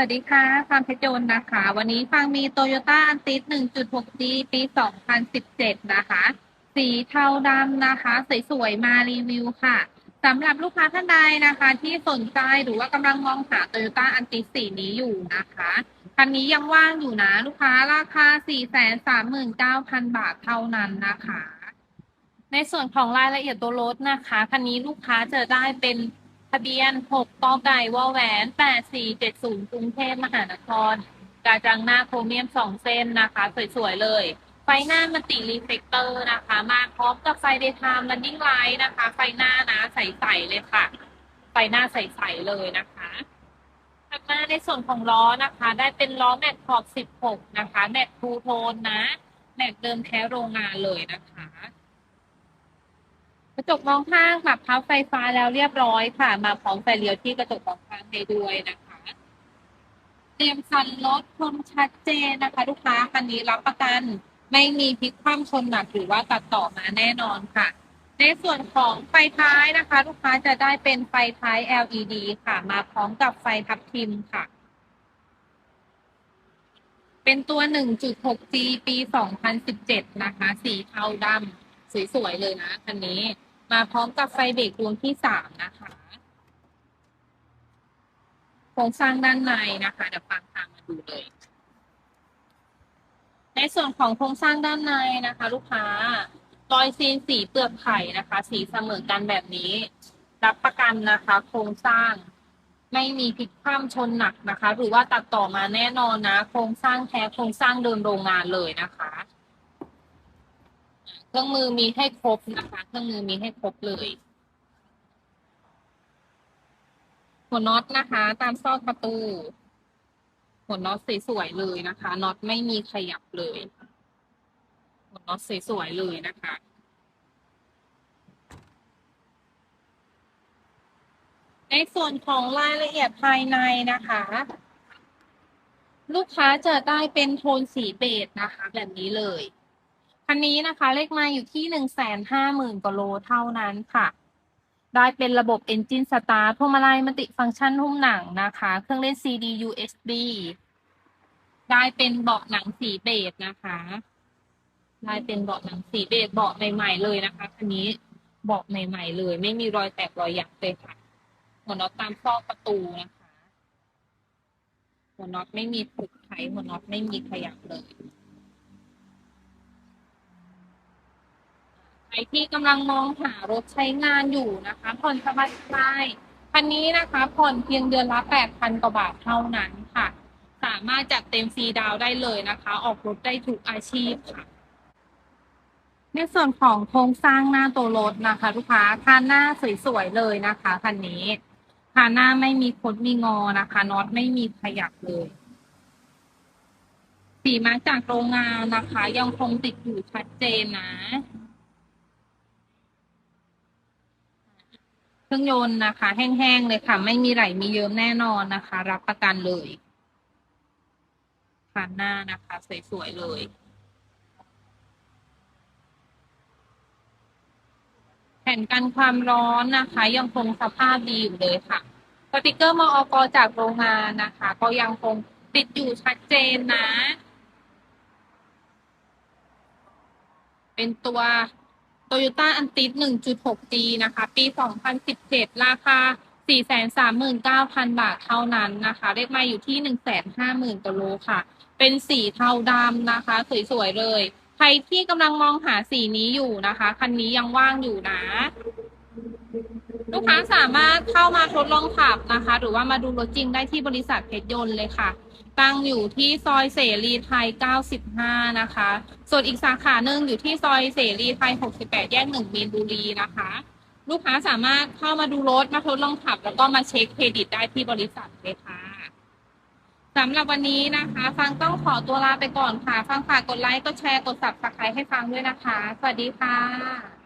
วัสดีค่ะฟาร์มเพชรยนต์นะคะ วันนี้ฟังมีโตโยต้าอันติส 1.6G ปี 2017 นะคะ สีเทาดำนะคะ สวยๆ มารีวิวค่ะ สำหรับลูกค้าท่านใดนะคะ ที่สนใจหรือว่ากำลังมองหาโตโยต้าอันติสสีนี้อยู่นะคะ คันนี้ยังว่างอยู่นะ ลูกค้าราคา 439,000 บาทเท่านั้นนะคะ ในส่วนของรายละเอียดตัวรถนะคะ คันนี้ลูกค้าจะได้เป็น ทะเบียน 6กกไก่วอแหวน 8470 กรุงเทพมหานคร กาจังหน้าโครเมียม 2 เส้นนะคะ สวยๆ เลย ไฟหน้ามันติรีเฟกเตอร์นะคะ มาพร้อมกับไฟเดย์ไทม์ลันดิ้งไลท์นะคะ ไฟหน้านะใสๆเลยค่ะ ไฟหน้าใสๆเลยนะคะถัดมาในส่วนของล้อนะคะ ได้เป็นล้อแม็กขอบ 16 นะคะ แม็กทูโทนนะ แม็กเดิมแท้โรงงานเลยนะคะ ระจกมองข้างปรับพับไฟฟ้าแล้วเรียบร้อยค่ะ มาพร้อมไฟเลี้ยวที่กระจกมองข้างให้ด้วยนะคะ เตรียมสันรถคมชัดเจนนะคะ ลูกค้าคันนี้รับประกัน ไม่มีพลิกคว่ำชนหนักหรือว่าตัดต่อมาแน่นอนค่ะ ในส่วนของไฟท้ายนะคะ ลูกค้าจะได้เป็นไฟท้าย LED ค่ะ มาพร้อมกับไฟทับทิมค่ะเป็นตัว 1.6G ปี 2017 นะคะ สีเทาดำ สวย ๆ เลยนะ คันนี้ มาพร้อมกับไฟเบรกดวงที่3นะคะ โครงสร้างด้านในนะคะเดี๋ยวฟังทางมาดูเลย ในส่วนของโครงสร้างด้านในนะคะ ลูกค้ารอยซีนสีเปลือกไข่นะคะ สีเสมอกันแบบนี้ รับประกันนะคะ โครงสร้างไม่มีพลิกคว่ำชนหนักนะคะ หรือว่าตัดต่อมาแน่นอนนะ โครงสร้างแท้โครงสร้างเดิมโรงงานเลยนะคะ เครื่องมือมีให้ครบนะคะ เครื่องมือมีให้ครบเลยหัวน็อตนะคะ ตามซอกประตู หัวน็อตสวยๆเลยนะคะน็อตไม่มีขยับเลย หัวน็อตสวยๆเลยนะคะในส่วนของรายละเอียดภายในนะคะ ลูกค้าจะได้เป็นโทนสีเบจนะคะ แบบนี้เลย คันนี้นะคะ เลขมาอยู่ที่หนึ่งแสนห้าหมื่นกว่าโลเท่านั้นค่ะ ได้เป็นระบบ Engine Start พวงมาลัยมัลติฟังก์ชันหุ้มหนังนะคะ เครื่องเล่น CD USB ได้เป็นเบาะหนังสีเบจนะคะได้เป็นเบาะหนังสีเบจเบาะใหม่ๆเลยนะคะคันนี้เบาะใหม่ ๆ เลย ไม่มีรอยแตกรอยยับเลยค่ะหัวน็อตตามซอกประตูนะคะหัวน็อตไม่มีผุดไขหัวน็อตไม่มีขยับเลย ครที่กำลังมองหารถใช้งานอยู่นะคะ ผ่อนสบายๆคันนี้นะคะผ่อนเพียงเดือนละ 8,000 กว่าบาทเท่านั้นค่ะ สามารถจัดเต็มฟรีดาวได้เลยนะคะ ออกรถได้ทุกอาชีพค่ะ ในส่วนของโครงสร้างหน้าตัวรถนะคะลูกค้าคานหน้าสวยๆเลยนะคะคันนี้คานหน้าไม่มีคดมีงอนะคะน็อตไม่มีขยับเลยสีมาจากโรงงานนะคะ ยังคงติดอยู่ชัดเจนนะ เครื่องยนต์นะคะ แห้งๆเลยค่ะ ไม่มีไหลมีเยิ้มแน่นอนนะคะ รับประกันเลยคานหน้านะคะ สวย ๆ เลย แผ่นกันความร้อนนะคะ ยังคงสภาพดีอยู่เลยค่ะสติกเกอร์มอกจากโรงงานนะคะ ก็ยังคงติดอยู่ชัดเจนนะ เป็นตัว โตโยต้าอันติส 1.6G นะคะ ปี 2017 ราคา 439,000 บาทเท่านั้นนะคะ เลขไมาอยู่ที่ 150,000กิโลค่ะ เป็นสีเทาดำนะคะ สวย ๆ เลย ใครที่กำลังมองหาสีนี้อยู่นะคะ คันนี้ยังว่างอยู่นะ ลูกค้าสามารถเข้ามาทดลองขับนะคะ หรือว่ามาดูรถจริงได้ที่บริษัทเพชรยนต์เลยค่ะ ตั้งอยู่ที่ซอยเสรีไทย 95 นะคะ ส่วนอีกสาขาหนึ่งอยู่ที่ซอยเสรีไทย 68 แยกหนึ่งมีนบุรีนะคะ ลูกค้าสามารถเข้ามาดูรถมาทดลองขับ แล้วก็มาเช็คเครดิตได้ที่บริษัทเลยค่ะสำหรับวันนี้นะคะ ฟังต้องขอตัวลาไปก่อนค่ะ ฟังฝากกดไลค์กดแชร์กด subscribe ให้ฟังด้วยนะคะ สวัสดีค่ะ